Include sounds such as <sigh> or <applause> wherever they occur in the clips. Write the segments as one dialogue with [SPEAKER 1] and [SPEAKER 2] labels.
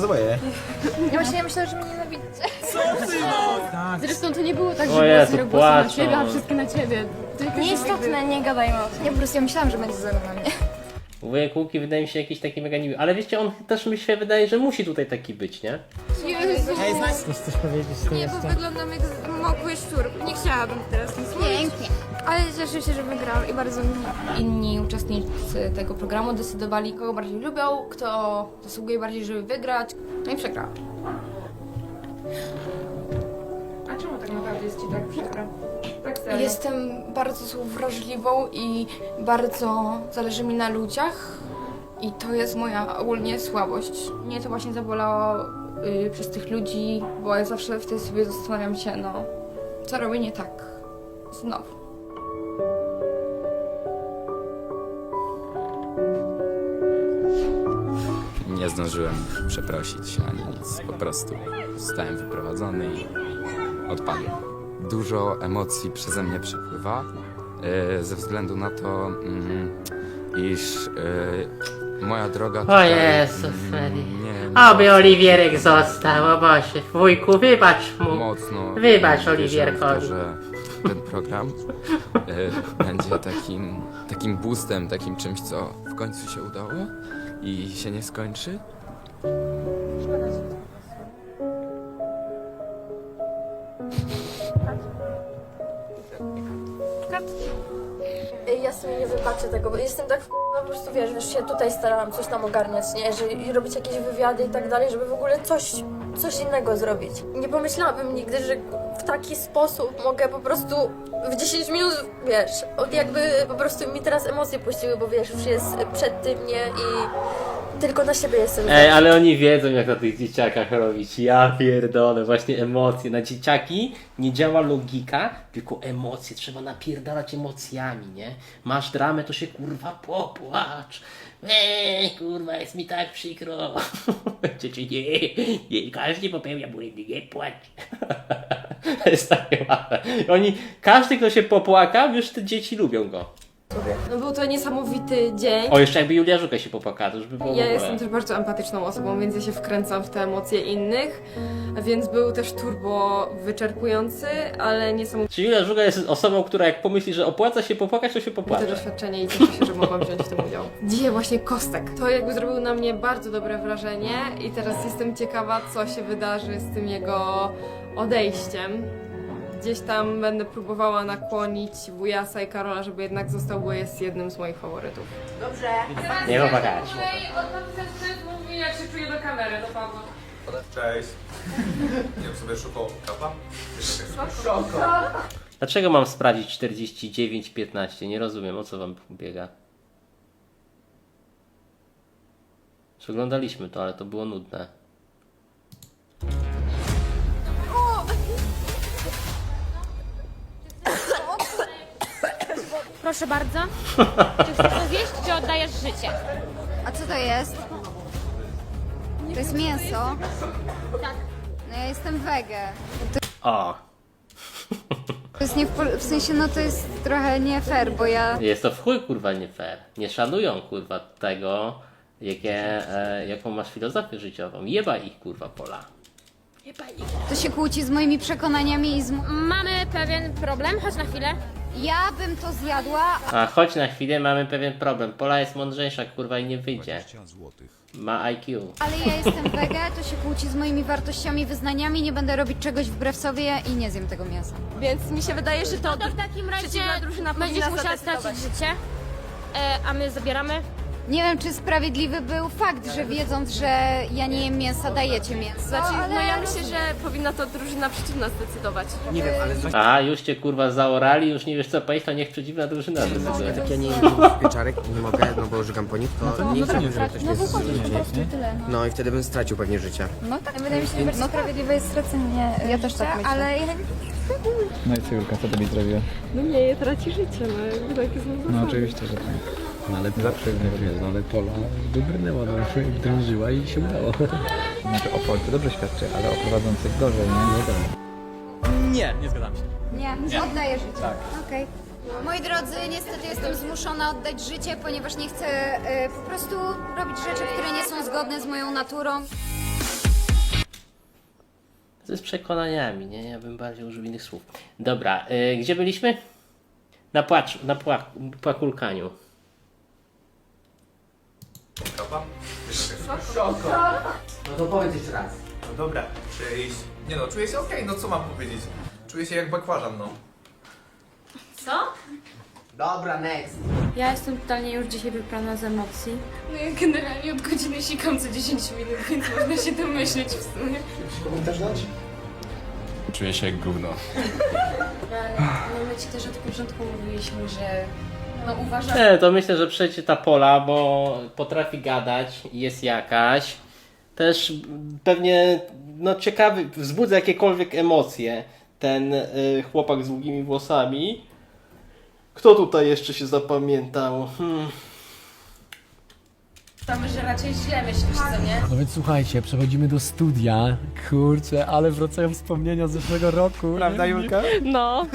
[SPEAKER 1] Zobaczę.
[SPEAKER 2] Ja właśnie myślę, że mnie nienawidzicie.
[SPEAKER 3] Zresztą to nie było tak,
[SPEAKER 4] O
[SPEAKER 3] że
[SPEAKER 4] Jezu,
[SPEAKER 3] było zero głosów na
[SPEAKER 4] płaczą.
[SPEAKER 3] a wszystkie na ciebie. Ty jakoś
[SPEAKER 2] Nieistotne, nie gadajmy o tym. Nie, po prostu ja myślałam, że będzie zero na mnie.
[SPEAKER 4] Wujek Łuki wydaje mi się jakiś taki mega niby. Ale wiecie, on też mi się wydaje, że musi tutaj taki być, nie?
[SPEAKER 3] Jezu.
[SPEAKER 5] Chcesz coś powiedzieć z
[SPEAKER 3] Nie, bo wyglądam jak mokły szczur. Nie chciałabym teraz nic mówić.
[SPEAKER 2] Pięknie.
[SPEAKER 3] Ale cieszę się, że wygrałam i bardzo mi Inni uczestnicy tego programu decydowali, kogo bardziej lubią, kto zasługuje bardziej, żeby wygrać. No i przegrałam. A czemu tak naprawdę jest ci tak przykro? Tak serio. Jestem bardzo wrażliwą i bardzo zależy mi na ludziach. I to jest moja ogólnie słabość. Mnie to właśnie zabolało y, przez tych ludzi, bo ja zawsze wtedy sobie zastanawiam się, no, co robię nie tak. Znowu.
[SPEAKER 6] Zdążyłem przeprosić ani nic. Po prostu zostałem wyprowadzony i odpadłem. Dużo emocji przeze mnie przepływa e, ze względu na to, mm, iż e, moja droga
[SPEAKER 4] O
[SPEAKER 6] mm,
[SPEAKER 4] Freddy.
[SPEAKER 6] nie
[SPEAKER 4] Oby Oliwierek został, o Boże. Wujku, wybacz mu.
[SPEAKER 6] mocno
[SPEAKER 4] Wybacz Oliwierkowi.
[SPEAKER 6] że ten program e, będzie takim, takim boostem, takim czymś, co w końcu się udało i się nie skończy.
[SPEAKER 2] Ja sobie nie wybaczę tego, bo jestem tak w po prostu wiesz, wiesz, się tutaj starałam coś tam ogarniać, nie? Że, I robić jakieś wywiady i tak dalej, żeby w ogóle coś, coś innego zrobić. Nie pomyślałabym nigdy, że taki sposób mogę po prostu w 10 minut, wiesz, od jakby po prostu mi teraz emocje puściły, bo wiesz, już jest przed tym, nie? I tylko na siebie jestem.
[SPEAKER 4] Ej, ale oni wiedzą jak na tych dzieciakach robić. Ja pierdolę, właśnie emocje. Na dzieciaki nie działa logika, tylko emocje. Trzeba napierdalać emocjami, nie? Masz dramę, to się kurwa popłacz. Eee, kurwa, jest mi tak przykro. <laughs> Dzieci, nie, nie, każdy popełnia błędy, nie płacz. Jest takie małe. Oni, każdy kto się popłaka, już te dzieci lubią go.
[SPEAKER 7] No był to niesamowity dzień.
[SPEAKER 4] O, jeszcze jakby Julia Żuka się popłakała, to już by było w
[SPEAKER 7] Ja
[SPEAKER 4] ogóle.
[SPEAKER 7] jestem też bardzo empatyczną osobą, więc ja się wkręcam w te emocje innych, więc był też turbo wyczerpujący, ale niesamowite
[SPEAKER 4] Czyli Julia Żuga jest osobą, która jak pomyśli, że opłaca się popłakać, to się popłacze.
[SPEAKER 7] doświadczenie i cieszę się, że mogłam wziąć w tym udział. <laughs> Dzisiaj właśnie Kostek. To jakby zrobił na mnie bardzo dobre wrażenie i teraz jestem ciekawa, co się wydarzy z tym jego odejściem. Gdzieś tam będę próbowała nakłonić Wujasa i Karola, żeby jednak został, bo jest jednym z moich faworytów.
[SPEAKER 4] Nie popłakać.
[SPEAKER 7] mówi, jak się czuje do kamery, do Pawła.
[SPEAKER 1] Cześć. Nie wiem, sobie szukał kapa?
[SPEAKER 4] Dlaczego mam sprawdzić 49-15? Nie rozumiem, o co wam biega. Przeglądaliśmy to, ale to było nudne.
[SPEAKER 8] Proszę bardzo. Czy chcesz to zjeść, czy oddajesz życie?
[SPEAKER 2] A co to jest? To jest mięso?
[SPEAKER 8] Tak.
[SPEAKER 2] No ja jestem wege.
[SPEAKER 4] O!
[SPEAKER 2] To jest nie w, w sensie, no to jest trochę nie fair, bo ja...
[SPEAKER 4] Jest to w chuj kurwa nie fair. Nie szanują kurwa tego, jakie, e, jaką masz filozofię życiową. Jeba ich kurwa pola.
[SPEAKER 2] To się kłóci z moimi przekonaniami i z... m-
[SPEAKER 8] Mamy pewien problem, chodź na chwilę.
[SPEAKER 2] Ja bym to zjadła,
[SPEAKER 4] A chodź na chwilę, mamy pewien problem. Pola jest mądrzejsza kurwa i nie wyjdzie. Ma IQ.
[SPEAKER 2] ale ja jestem wege, to się kłóci z moimi wartościami, wyznaniami, nie będę robić czegoś wbrew sobie i nie zjem tego mięsa.
[SPEAKER 7] Więc mi się wydaje, że to...
[SPEAKER 8] No to w takim razie
[SPEAKER 7] Przeciwna drużyna
[SPEAKER 8] będziesz
[SPEAKER 7] powinna
[SPEAKER 8] musiała
[SPEAKER 7] zadecydować.
[SPEAKER 8] stracić życie, e, a my zabieramy.
[SPEAKER 2] Nie wiem, czy sprawiedliwy był fakt, że wiedząc, że ja nie jem mięsa, dajecie mięso,
[SPEAKER 7] Znaczy,
[SPEAKER 2] ale...
[SPEAKER 7] no ja myślę, że powinna to drużyna przeciwna zdecydować.
[SPEAKER 5] Nie wiem, ale coś
[SPEAKER 4] A, już cię kurwa zaorali, już nie wiesz co powiedzieć, to niech przeciwna drużyna decyduje.
[SPEAKER 5] jak ja nie jem pieczarek i nie mogę, no bo żygam po nich, to nie chciałbym, żeby ktoś mnie zrzucił. No i wtedy bym stracił pewnie życie.
[SPEAKER 2] No tak, wydaje mi się, że bardziej sprawiedliwe jest stracenie Ja też tak myślę. Ale ja
[SPEAKER 9] No i co Julka, co tobie zrobiła?
[SPEAKER 7] No nie, je traci życie, no jakby tak jest
[SPEAKER 9] No oczywiście, że tak. No ale zawsze wiesz, no ale Pola wybrnęła, no i drążyła i się udało. Znaczy o Polce dobrze świadczy, ale o prowadzących gorzej, nie? Nie wiadomo.
[SPEAKER 5] Nie, nie zgadzam się.
[SPEAKER 2] Nie, oddaję życie. Tak. Okej. Moi drodzy, niestety jestem zmuszona oddać życie, ponieważ nie chcę e, po prostu robić rzeczy, które nie są zgodne z moją naturą.
[SPEAKER 4] To jest przekonaniami, nie? Ja bym bardziej użył innych słów. Dobra, y, gdzie byliśmy? Na płacz, na pła, płakulkaniu.
[SPEAKER 1] Kapa?
[SPEAKER 5] No to powiedz jeszcze raz.
[SPEAKER 1] No dobra, czuję iść. Nie no, czuję się okej, no co mam powiedzieć? Czuję się jak bakłażan, no.
[SPEAKER 5] Dobra, next.
[SPEAKER 8] Ja jestem totalnie już dzisiaj wyprana z emocji.
[SPEAKER 3] No ja generalnie od godziny sikam co 10 minut, więc można się domyśleć w sumie.
[SPEAKER 6] Czuję się jak gówno. <laughs>
[SPEAKER 8] No my ci też od początku mówiliśmy, że no uważam,
[SPEAKER 4] Nie, to myślę, że przejdzie ta pola, bo potrafi gadać, jest jakaś. Też pewnie, no ciekawy, wzbudza jakiekolwiek emocje ten y, chłopak z długimi włosami. Kto tutaj jeszcze się zapamiętał? Hmm.
[SPEAKER 3] Tam, że raczej źle myślisz, co nie?
[SPEAKER 9] No więc słuchajcie, przechodzimy do studia. Kurczę, ale wracają wspomnienia z zeszłego roku. Prawda, Julka?
[SPEAKER 7] No.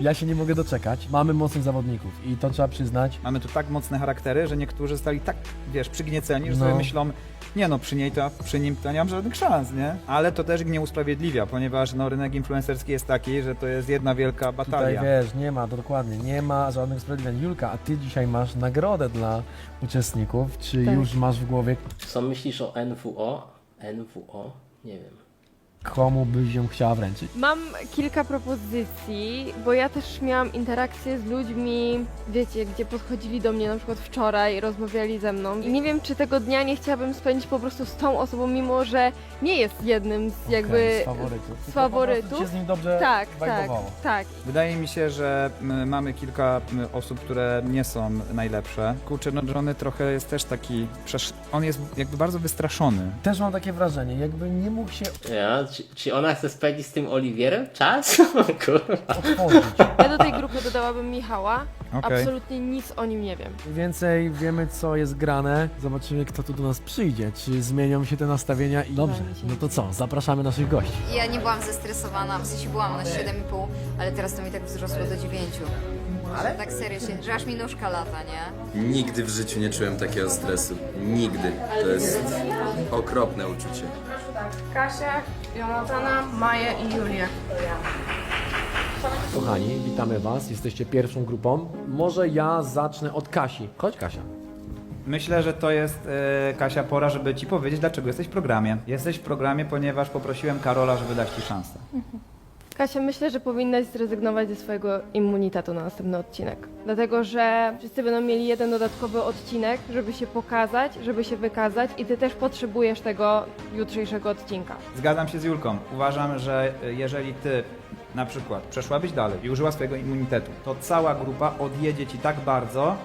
[SPEAKER 9] Ja się nie mogę doczekać. Mamy mocnych zawodników i to trzeba przyznać.
[SPEAKER 10] Mamy tu tak mocne charaktery, że niektórzy zostali tak, wiesz, przygnieceni, że
[SPEAKER 9] No.
[SPEAKER 10] sobie myślą, nie no, przy niej to, przy nim to nie mam żadnych szans, nie? Ale to też nie usprawiedliwia, ponieważ no, rynek influencerski jest taki, że to jest jedna wielka
[SPEAKER 9] Tutaj
[SPEAKER 10] batalia.
[SPEAKER 9] wiesz, nie ma, dokładnie, nie ma żadnych sprawiedliwień. Julka, a ty dzisiaj masz nagrodę dla uczestników. Czy
[SPEAKER 3] Tak.
[SPEAKER 9] już masz w głowie,
[SPEAKER 4] Co myślisz o NWO? NWO? Nie wiem.
[SPEAKER 9] Komu byś ją chciała wręczyć?
[SPEAKER 7] Mam kilka propozycji, bo ja też miałam interakcje z ludźmi, wiecie, gdzie podchodzili do mnie na przykład wczoraj, rozmawiali ze mną. I nie wiem, czy tego dnia nie chciałabym spędzić po prostu z tą osobą, mimo że nie jest jednym z jakby...
[SPEAKER 9] Z faworytów.
[SPEAKER 7] z faworytów.
[SPEAKER 9] Cię z nim dobrze
[SPEAKER 7] Tak, tak,
[SPEAKER 9] wajbowało.
[SPEAKER 7] tak.
[SPEAKER 10] Wydaje mi się, że m, mamy kilka m, osób, które nie są najlepsze. Kurczę, no Johnny trochę jest też taki, przesz- on jest jakby bardzo wystraszony.
[SPEAKER 9] Też mam takie wrażenie, jakby nie mógł się
[SPEAKER 4] Ja, czy, czy ona chce spędzić z tym Oliwierem czas? <laughs> Kurwa.
[SPEAKER 7] Ja do tej grupy dodałabym Michała.
[SPEAKER 10] Okej.
[SPEAKER 7] Absolutnie nic o nim nie wiem.
[SPEAKER 9] Mniej więcej wiemy, co jest grane. Zobaczymy, kto tu do nas przyjdzie. Czy zmienią się te nastawienia? I dobrze, no to co? Zapraszamy naszych gości.
[SPEAKER 11] Ja nie byłam zestresowana, w sensie byłam na 7,5, ale teraz to mi tak wzrosło do 9. Ale tak serio się, że aż mi nóżka lata, nie?
[SPEAKER 6] Nigdy w życiu nie czułem takiego stresu. Nigdy. To jest okropne uczucie.
[SPEAKER 3] Kasia, Jonatana, Maję i Julię.
[SPEAKER 9] Kochani, witamy Was. Jesteście pierwszą grupą. Może ja zacznę od Kasi. Chodź, Kasia.
[SPEAKER 10] Myślę, że to jest, e, Kasia, pora, żeby ci powiedzieć, dlaczego jesteś w programie. Jesteś w programie, ponieważ poprosiłem Karola, żeby dać ci szansę.
[SPEAKER 7] Kasia, myślę, że powinnaś zrezygnować ze swojego immunitetu na następny odcinek. Dlatego, że wszyscy będą mieli jeden dodatkowy odcinek, żeby się pokazać, żeby się wykazać i ty też potrzebujesz tego jutrzejszego odcinka.
[SPEAKER 10] Zgadzam się z Julką. Uważam, że e, jeżeli ty na przykład przeszłabyś dalej i użyła swojego immunitetu, to cała grupa odjedzie ci tak bardzo,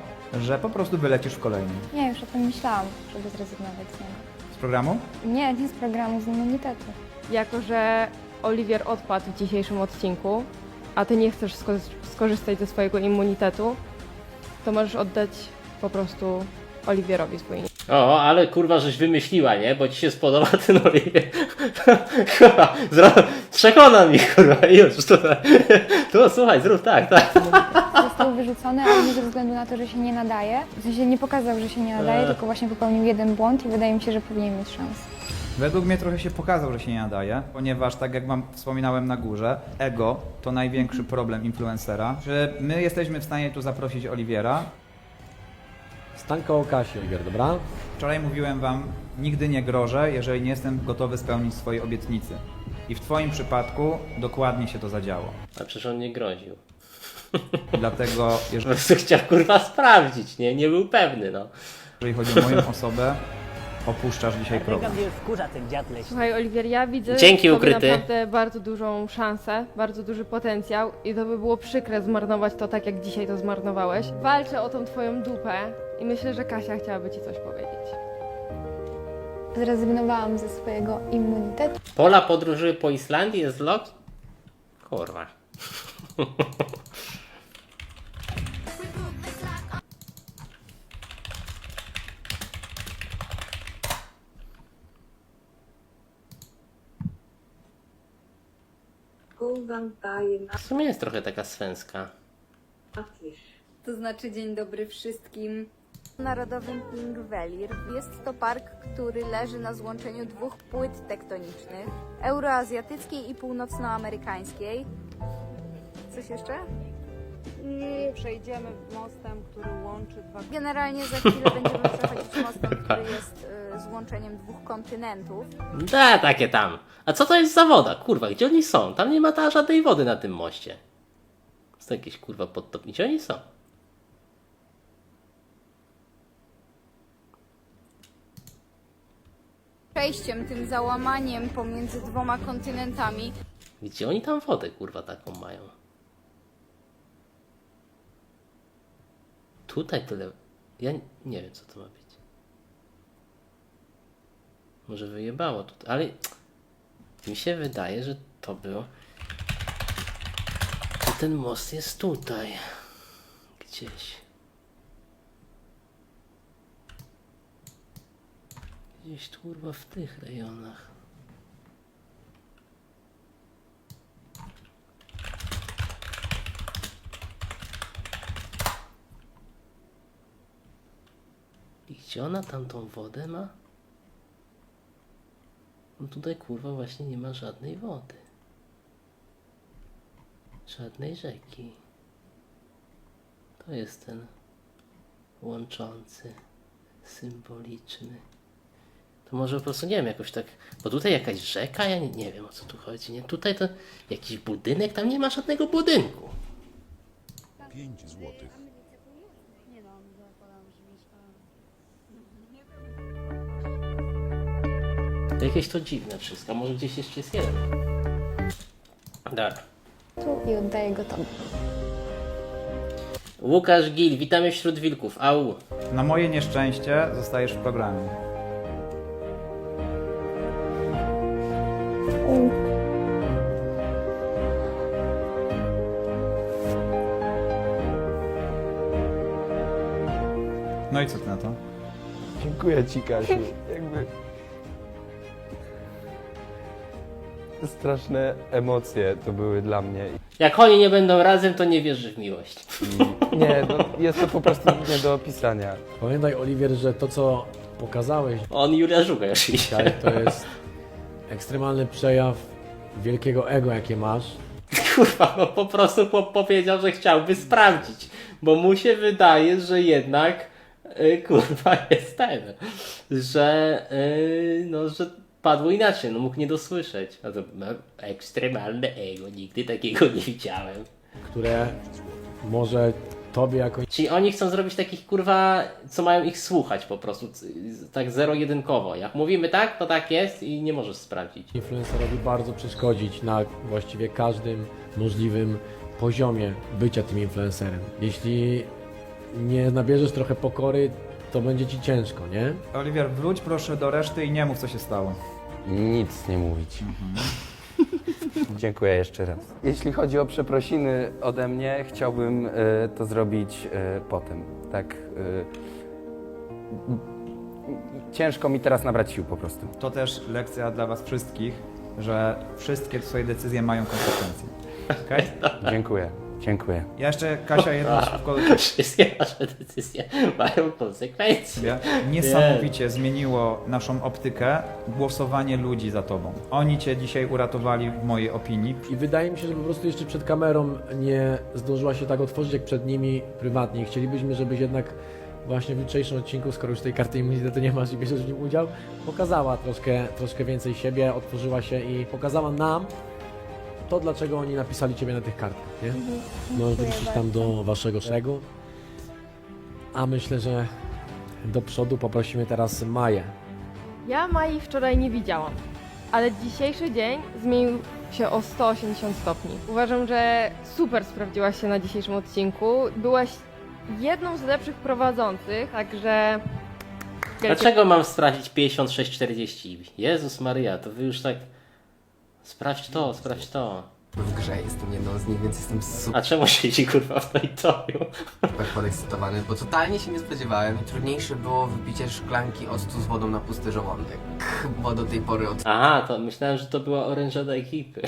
[SPEAKER 10] że po prostu wylecisz w kolejnym.
[SPEAKER 11] Nie, już o tym myślałam, żeby zrezygnować z niego.
[SPEAKER 10] Z programu?
[SPEAKER 11] Nie, nie z programu, z immunitetu.
[SPEAKER 7] Jako, że Oliwier odpadł w dzisiejszym odcinku, a ty nie chcesz sko- skorzystać ze swojego immunitetu, to możesz oddać po prostu Oliwierowi swój
[SPEAKER 4] O, ale kurwa, żeś wymyśliła, nie? Bo ci się spodoba ten Oliwier. <laughs> kurwa, zro... przekona mnie, kurwa, już tutaj. Tu, słuchaj, zrób tak, tak.
[SPEAKER 11] Został wyrzucony, ale nie ze względu na to, że się nie nadaje. W sensie nie pokazał, że się nie nadaje,
[SPEAKER 4] Eee.
[SPEAKER 11] tylko właśnie popełnił jeden błąd i wydaje mi się, że powinien mieć szansę.
[SPEAKER 10] Według mnie trochę się pokazał, że się nie nadaje, ponieważ tak jak wam wspominałem na górze, ego to największy problem influencera. Że my jesteśmy w stanie tu zaprosić Oliwiera.
[SPEAKER 9] Stań koło Kasi, Oliwier, dobra?
[SPEAKER 10] Wczoraj mówiłem wam, nigdy nie grożę, jeżeli nie jestem gotowy spełnić swojej obietnicy. I w twoim przypadku dokładnie się to zadziało.
[SPEAKER 4] A przecież on nie groził. <laughs>
[SPEAKER 10] Dlatego,
[SPEAKER 4] Po
[SPEAKER 10] jeżeli
[SPEAKER 4] prostu chciał kurwa sprawdzić, nie? Nie był pewny, no.
[SPEAKER 10] chodzi o moją osobę, opuszczasz dzisiaj program.
[SPEAKER 7] Słuchaj, Oliwier, ja widzę
[SPEAKER 4] Dzięki,
[SPEAKER 7] w tobie
[SPEAKER 4] ukryty.
[SPEAKER 7] naprawdę bardzo dużą szansę, bardzo duży potencjał i to by było przykre zmarnować to tak, jak dzisiaj to zmarnowałeś. Walczę o tą twoją dupę i myślę, że Kasia chciałaby ci coś powiedzieć.
[SPEAKER 11] Zrezygnowałam ze swojego immunitetu.
[SPEAKER 4] Pola podróży po Islandii jest vlog? Kurwa. <laughs> W sumie jest trochę taka swęska.
[SPEAKER 11] To znaczy dzień dobry wszystkim. Narodowym Ingvelir. Jest to park, który leży na złączeniu dwóch płyt tektonicznych, euroazjatyckiej i północnoamerykańskiej. Coś jeszcze?
[SPEAKER 12] I przejdziemy mostem, który łączy dwa
[SPEAKER 11] Generalnie za chwilę będziemy przechodzić mostem, <laughs> który jest y, złączeniem dwóch kontynentów.
[SPEAKER 4] Da, takie tam. A co to jest za woda? Kurwa, gdzie oni są? Tam nie ma ta żadnej wody na tym moście. Jest to jakieś kurwa podtopnie. Gdzie oni są?
[SPEAKER 11] Przejściem, tym załamaniem pomiędzy dwoma kontynentami
[SPEAKER 4] Gdzie oni tam wodę kurwa taką mają? Tutaj tyle. Ja nie wiem co to ma być. Może wyjebało tutaj, ale mi się wydaje, że to było. Że ten most jest tutaj. Gdzieś. Gdzieś kurwa w tych rejonach. Gdzie ona tam tą wodę ma? No tutaj kurwa właśnie nie ma żadnej wody. Żadnej rzeki. To jest ten łączący, symboliczny. To może po prostu nie wiem, jakoś tak. Bo tutaj jakaś rzeka, ja nie, nie wiem o co tu chodzi. Nie? Tutaj to jakiś budynek, tam nie ma żadnego budynku.
[SPEAKER 13] 5 złotych.
[SPEAKER 4] Jakieś to dziwne wszystko. Może gdzieś jeszcze jest jeden. Dobra.
[SPEAKER 8] Tu i oddaję go tam.
[SPEAKER 4] Łukasz Gil, witamy wśród wilków. Au.
[SPEAKER 10] Na moje nieszczęście zostajesz w programie. No i co ty na to?
[SPEAKER 14] Dziękuję ci, Kasiu. Jakby... <laughs> Straszne emocje to były dla mnie.
[SPEAKER 4] Jak oni nie będą razem, to nie wierzy w miłość.
[SPEAKER 14] I nie, no, jest to po prostu nie do opisania.
[SPEAKER 9] Pamiętaj, Oliwier, że to, co pokazałeś
[SPEAKER 4] On Julia Żugaj oczywiście.
[SPEAKER 9] dzisiaj, to jest ekstremalny przejaw wielkiego ego, jakie masz. <laughs>
[SPEAKER 4] Kurwa, no po prostu po powiedział, że chciałby sprawdzić. Bo mu się wydaje, że jednak y, kurwa <laughs> jest ten. Że y, no, że padło inaczej, no mógł nie dosłyszeć. A to ma ekstremalne ego, nigdy takiego nie widziałem.
[SPEAKER 9] które może tobie jako
[SPEAKER 4] Czyli oni chcą zrobić takich kurwa, co mają ich słuchać po prostu, c- tak zero-jedynkowo. Jak mówimy tak, to tak jest i nie możesz sprawdzić.
[SPEAKER 9] influencerowi bardzo przeszkodzić na właściwie każdym możliwym poziomie bycia tym influencerem. Jeśli nie nabierzesz trochę pokory, to będzie ci ciężko, nie?
[SPEAKER 10] Oliwier, wróć proszę do reszty i nie mów co się stało.
[SPEAKER 14] Nic nie mówić. <laughs> Dziękuję jeszcze raz. Jeśli chodzi o przeprosiny ode mnie, chciałbym e, to zrobić e, potem. Tak. e, ciężko mi teraz nabrać sił po prostu.
[SPEAKER 10] To też lekcja dla was wszystkich, że wszystkie twoje decyzje mają konsekwencje. <laughs> Okej?
[SPEAKER 14] Dziękuję. Dziękuję.
[SPEAKER 10] Ja jeszcze, Kasia, jedno <laughs> słówko
[SPEAKER 4] Wszystkie nasze decyzje mają konsekwencje.
[SPEAKER 10] Niesamowicie zmieniło naszą optykę głosowanie ludzi za tobą. Oni cię dzisiaj uratowali w mojej opinii.
[SPEAKER 9] I wydaje mi się, że po prostu jeszcze przed kamerą nie zdążyła się tak otworzyć jak przed nimi prywatnie. Chcielibyśmy, żebyś jednak właśnie w jutrzejszym odcinku, skoro już tej karty immunitetu nie masz i bierzesz w nim udział, pokazała troszkę, troszkę więcej siebie, otworzyła się i pokazała nam to, dlaczego oni napisali Ciebie na tych kartkach, nie? Możesz wrócić tam do Waszego szeregu. A myślę, że do przodu poprosimy teraz Maję.
[SPEAKER 7] Ja Mai wczoraj nie widziałam, ale dzisiejszy dzień zmienił się o 180 stopni. Uważam, że super sprawdziłaś się na dzisiejszym odcinku. Byłaś jedną z lepszych prowadzących, także...
[SPEAKER 4] Dlaczego mam sprawdzić 56-40? Jezus Maria, to wy już tak... Sprawdź to, sprawdź to.
[SPEAKER 5] w grze, jestem jedną z nich, więc jestem super
[SPEAKER 4] A czemu siedzi kurwa w teritorium?
[SPEAKER 5] podekscytowany, bo totalnie się nie spodziewałem. Trudniejsze było wypicie szklanki octu z wodą na pusty żołądek, bo do tej pory od
[SPEAKER 4] Aha, to myślałem, że to była orężada ekipy.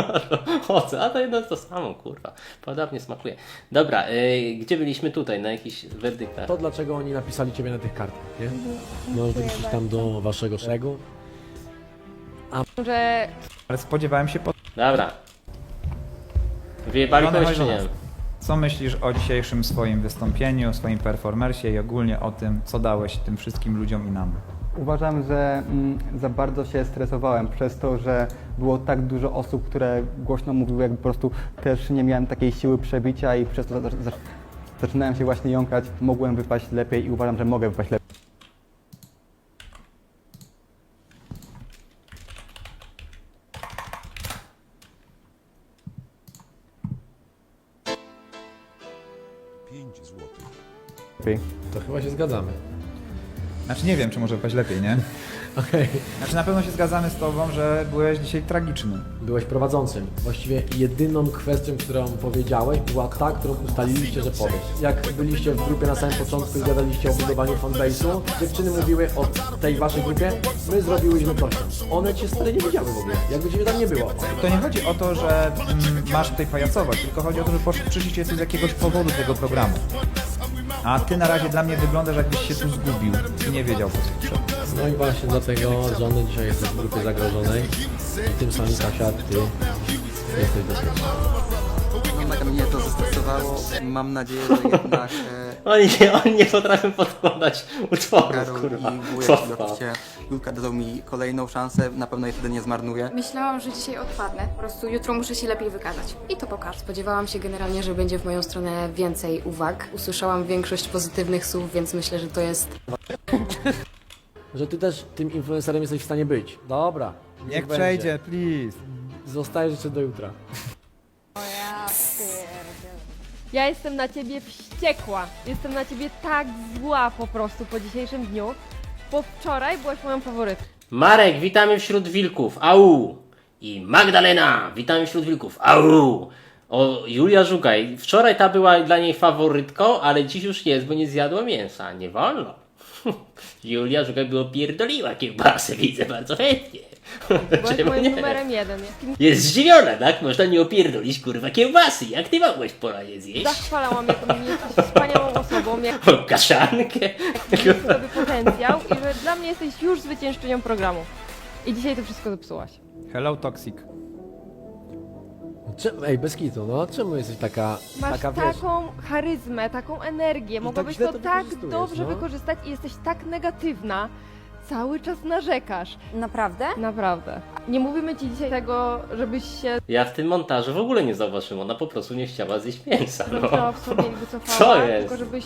[SPEAKER 4] <laughs> o co? A to jedno to samo, kurwa. Podobnie smakuje. Dobra, y, gdzie byliśmy tutaj? Na jakichś werdyktach?
[SPEAKER 9] To dlaczego oni napisali ciebie na tych kartach, nie? No, wrócisz tam do waszego szeregu.
[SPEAKER 7] Że
[SPEAKER 10] Ale spodziewałem się po...
[SPEAKER 4] Dobra. Wyjebali
[SPEAKER 10] Żony,
[SPEAKER 4] kogoś czy nie?
[SPEAKER 10] Co myślisz o dzisiejszym swoim wystąpieniu, swoim performersie i ogólnie o tym, co dałeś tym wszystkim ludziom i nam?
[SPEAKER 15] Uważam, że mm, za bardzo się stresowałem przez to, że było tak dużo osób, które głośno mówiły, jakby po prostu też nie miałem takiej siły przebicia i przez to za- za- zaczynałem się właśnie jąkać. Mogłem wypaść lepiej i uważam, że mogę wypaść lepiej.
[SPEAKER 9] Zgadzamy.
[SPEAKER 10] Znaczy nie wiem, czy może wypaść lepiej, nie? <laughs>
[SPEAKER 9] Okej.
[SPEAKER 10] Znaczy na pewno się zgadzamy z tobą, że byłeś dzisiaj tragiczny.
[SPEAKER 9] Byłeś prowadzącym. Właściwie jedyną kwestią, którą powiedziałeś, była ta, którą ustaliliście, że powiesz. Jak byliście w grupie na samym początku i gadaliście o budowaniu fanbase'u, dziewczyny mówiły o tej waszej grupie, my zrobiłyśmy coś. One cię stale nie wiedziały w ogóle, jakby ciebie tam nie było.
[SPEAKER 10] To nie chodzi o to, że mm, masz tutaj pajacować, tylko chodzi o to, że posz- przyszliście z jakiegoś powodu tego programu. A ty na razie dla mnie wyglądasz, jakbyś się tu zgubił i nie wiedział, co przyszedł.
[SPEAKER 9] No i właśnie dlatego żony dzisiaj jesteś w grupie zagrożonej i tym samym Kasia, ty jesteś bezpieczna.
[SPEAKER 16] Mega mnie to zestresowało. Mam nadzieję, że jednak e, <laughs>
[SPEAKER 4] Oni nie, oni nie potrafią podkładać utworów,
[SPEAKER 16] Karol
[SPEAKER 4] kurwa.
[SPEAKER 16] i
[SPEAKER 4] Co to?
[SPEAKER 16] Julka dadzą mi kolejną szansę. Na pewno jej wtedy nie zmarnuję.
[SPEAKER 8] Myślałam, że dzisiaj odpadnę. Po prostu jutro muszę się lepiej wykazać. I to pokażę. Spodziewałam się generalnie, że będzie w moją stronę więcej uwag. Usłyszałam większość pozytywnych słów, więc myślę, że to jest <laughs>
[SPEAKER 9] Że ty też tym influencerem jesteś w stanie być. Dobra.
[SPEAKER 10] Niech przejdzie, please.
[SPEAKER 9] Zostajesz jeszcze do jutra.
[SPEAKER 7] Ja jestem na ciebie wściekła. Jestem na ciebie tak zła po prostu po dzisiejszym dniu. Bo wczoraj byłaś moją faworytką.
[SPEAKER 4] Marek, witamy wśród wilków. Au! I Magdalena, witamy wśród wilków. Au! O, Julia Żugaj. Wczoraj ta była dla niej faworytką, ale dziś już nie jest, bo nie zjadła mięsa. Nie wolno. <laughs> Julia Żugaj by opierdoliła kiełbasę, widzę bardzo chętnie. Czemu
[SPEAKER 7] moim
[SPEAKER 4] nie?
[SPEAKER 7] numerem jeden. Jakim
[SPEAKER 4] Jest zdziwiona, tak? Można nie opierdolić kurwa kiełbasy. Jak ty mogłeś polanie zjeść?
[SPEAKER 7] zachwalałam, jaką jesteś wspaniałą osobą, jak
[SPEAKER 4] O, kaszankę.
[SPEAKER 7] masz w sobie potencjał i że dla mnie jesteś już zwyciężczynią programu. I dzisiaj to wszystko zepsułaś.
[SPEAKER 10] Hello, Toxic.
[SPEAKER 9] Czemu, ej, bez kitu, no czemu jesteś taka,
[SPEAKER 7] Masz
[SPEAKER 9] taka wiesz,
[SPEAKER 7] taką charyzmę, taką energię, mogłabyś
[SPEAKER 9] źle
[SPEAKER 7] to,
[SPEAKER 9] to
[SPEAKER 7] tak
[SPEAKER 9] wykorzystujesz,
[SPEAKER 7] dobrze
[SPEAKER 9] no.
[SPEAKER 7] wykorzystać i jesteś tak negatywna. Cały czas narzekasz.
[SPEAKER 11] Naprawdę?
[SPEAKER 7] Naprawdę. Nie mówimy ci dzisiaj tego, żebyś się
[SPEAKER 4] Ja w tym montażu w ogóle nie zauważyłem. Ona po prostu nie chciała zjeść mięsa. No.
[SPEAKER 7] w sobie i wycofała,
[SPEAKER 4] Co jest?
[SPEAKER 7] tylko żebyś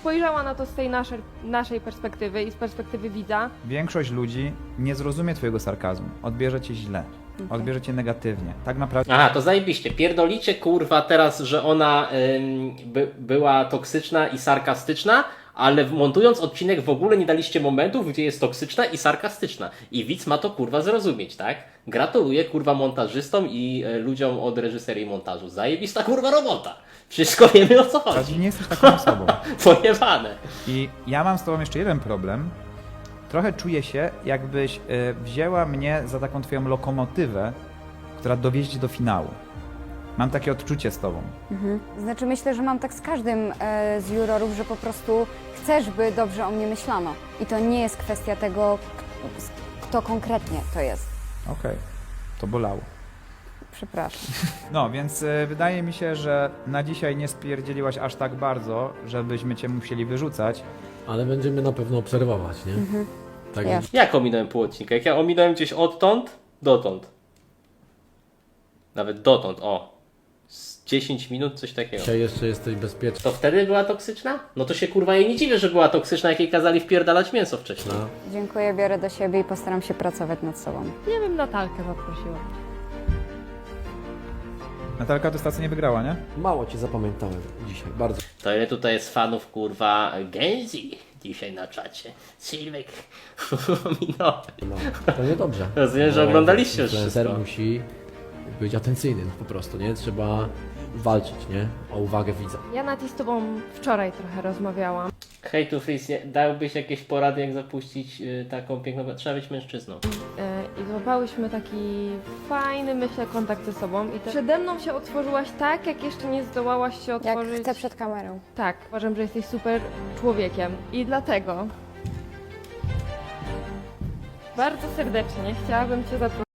[SPEAKER 7] spojrzała na to z tej naszej, naszej perspektywy i z perspektywy widza.
[SPEAKER 10] Większość ludzi nie zrozumie twojego sarkazmu. Odbierze cię źle. Odbierze cię negatywnie. Tak naprawdę...
[SPEAKER 4] Aha, to zajebiście. Pierdolicie kurwa teraz, że ona ym, by, była toksyczna i sarkastyczna, ale montując odcinek w ogóle nie daliście momentów, gdzie jest toksyczna i sarkastyczna. I widz ma to kurwa zrozumieć, tak? Gratuluję kurwa montażystom i e, ludziom od reżyserii montażu. Zajebista kurwa robota. Wszystko <laughs> wiemy o co chodzi.
[SPEAKER 10] Nie jesteś taką osobą. <laughs>
[SPEAKER 4] Pojebane.
[SPEAKER 10] I ja mam z tobą jeszcze jeden problem. Trochę czuję się, jakbyś y, wzięła mnie za taką twoją lokomotywę, która dowiezie cię do finału. Mam takie odczucie z tobą.
[SPEAKER 11] Mhm. Znaczy myślę, że mam tak z każdym e, z jurorów, że po prostu chcesz, by dobrze o mnie myślano. I to nie jest kwestia tego, k- kto konkretnie to jest.
[SPEAKER 10] Okej, to bolało.
[SPEAKER 11] Przepraszam. <laughs>
[SPEAKER 10] No, więc y, wydaje mi się, że na dzisiaj nie spierdzieliłaś aż tak bardzo, żebyśmy cię musieli wyrzucać.
[SPEAKER 9] ale będziemy na pewno obserwować, nie?
[SPEAKER 11] Mhm.
[SPEAKER 9] Tak
[SPEAKER 11] Ja.
[SPEAKER 4] Jak ominąłem pół odcinka? Jak ja ominąłem gdzieś odtąd, dotąd. Nawet dotąd, o. Z 10 minut, coś takiego.
[SPEAKER 9] dzisiaj jeszcze jesteś bezpieczny.
[SPEAKER 4] To wtedy była toksyczna? No to się kurwa jej nie dziwię, że była toksyczna, jak jej kazali wpierdalać mięso wcześniej.
[SPEAKER 9] No.
[SPEAKER 11] Dziękuję, biorę do siebie i postaram się pracować nad sobą.
[SPEAKER 7] Nie wiem, Natalkę zaprosiła.
[SPEAKER 10] Natalka to stacja nie wygrała, nie?
[SPEAKER 9] Mało cię zapamiętałem dzisiaj, bardzo.
[SPEAKER 4] To ile tutaj jest fanów kurwa Genzi dzisiaj na czacie? Sylwek ominąłem. <laughs>
[SPEAKER 9] No, to niedobrze.
[SPEAKER 4] Rozumiem, że
[SPEAKER 9] Bo
[SPEAKER 4] oglądaliście już
[SPEAKER 9] influencer
[SPEAKER 4] wszystko.
[SPEAKER 9] musi być atencyjnym po prostu, nie? Trzeba walczyć, nie? O uwagę widza.
[SPEAKER 7] Ja Nati z tobą wczoraj trochę rozmawiałam.
[SPEAKER 4] Hej tu Fris, nie- dałbyś jakieś porady, jak zapuścić y, taką piękną... Trzeba być mężczyzną.
[SPEAKER 7] e, i złapałyśmy taki fajny, myślę, kontakt ze sobą i te... przede mną się otworzyłaś tak, jak jeszcze nie zdołałaś się otworzyć.
[SPEAKER 8] Jak chcę przed kamerą.
[SPEAKER 7] Tak, uważam, że jesteś super człowiekiem i dlatego bardzo serdecznie chciałabym Cię zaprosić